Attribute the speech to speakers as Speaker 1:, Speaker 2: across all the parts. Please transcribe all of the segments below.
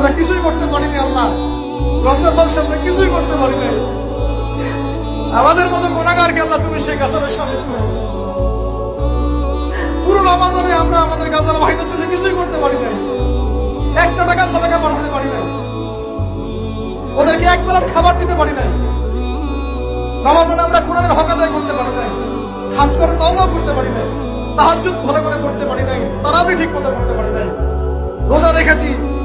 Speaker 1: আমরা কিছুই করতে পারিনি, আল্লাহ। রমজান মাসে আমরা কিছুই করতে পারি নাই আমাদের মতো গোনাগারকে আল্লাহ তুমি সেই সামিল করো। পুরো রমাজানে আমরা আমাদের গাজার ভাইদের জন্য কিছুই করতে পারি নাই একটা টাকা সাদাকা পাঠাতে পারি নাই। ওদেরকে এক বেলার খাবার দিতে পারি নাই। রমাজানে আমরা কোরআনের হক আদায় করতে পারি নাই। খাস করে তওবাও করতে পারি নাই। তাহাজ্জুদ ভালো করে পড়তে পারি নাই। তারাবি ঠিক মতো করতে পারি নাই। রোজা রেখেছি।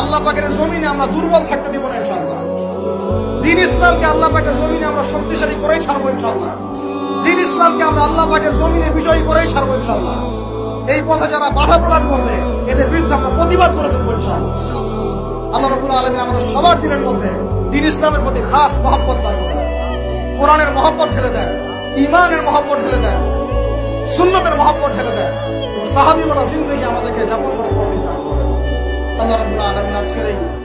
Speaker 1: আল্লাহ পাকের জমিনে আমরা দুর্বল থাকতে দিব না ইনশাআল্লাহ। দিন ইসলামকে আল্লাহ পাকের জমিনে আমরা শক্তিশালী করেই ছাড়বো ইনশাআল্লাহ। দিন ইসলামকে আমরা আল্লাহ পাকের জমিনে বিজয়ী করেই ছাড়বো ইনশাআল্লাহ। এই পথে যারা বাধা প্রদান করবে, এদের বিরুদ্ধে আমরা প্রতিবাদ করে থাকব ইনশাআল্লাহ। আল্লাহ রবুল্লা আলমিন আমাদের সবার দিনের মধ্যে দিন ইসলামের প্রতি খাস মহব্বত দান করেন। কোরআনের মহব্বত ঠেলে দেন ইমানের মহব্বত ঠেলে দেন, সুন্নতের মহব্বত ঠেলে দেন। সাহাবি বলা জিন্দগি আমাদেরকে যাপন করে তৌফিক আল্লাহ রবুল্লা আলমিন আজকের এই